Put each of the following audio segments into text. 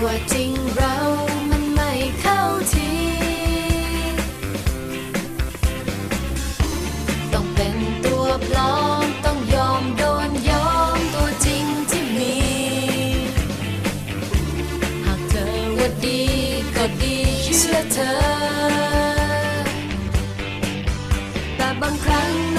ตัวจริงเรามันไม่เข้าที ต้องเป็นตัวปลอม ต้องยอมโดนยอมตัวจริงที่มี หากเธอว่าดีก็ดีเชื่อเธอ แต่บางครั้ง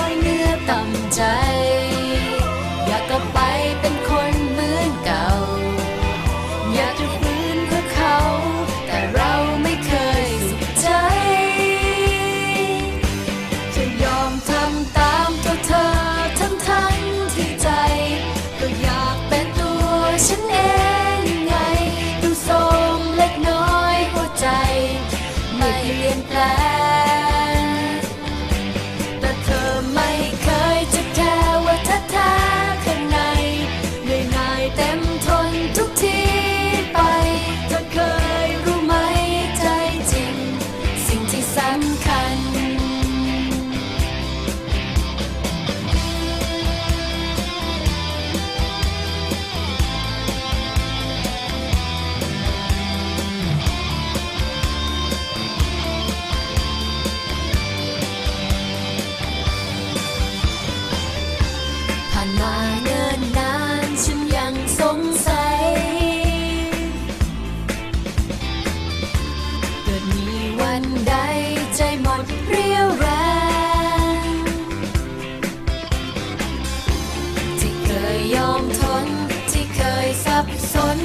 ยอมทนที่เคยสับสน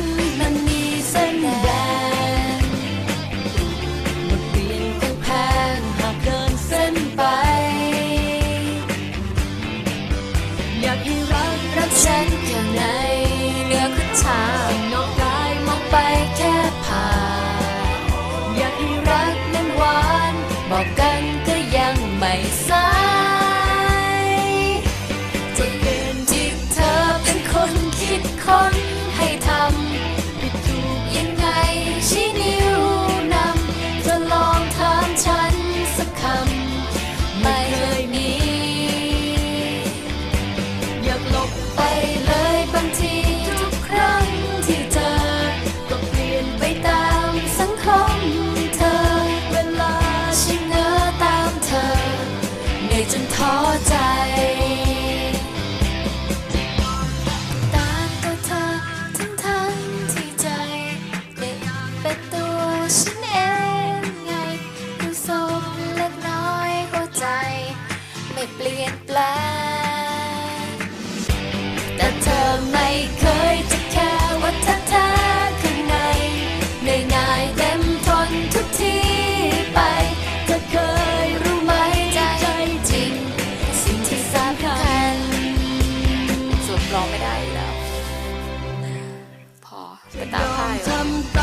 sometimes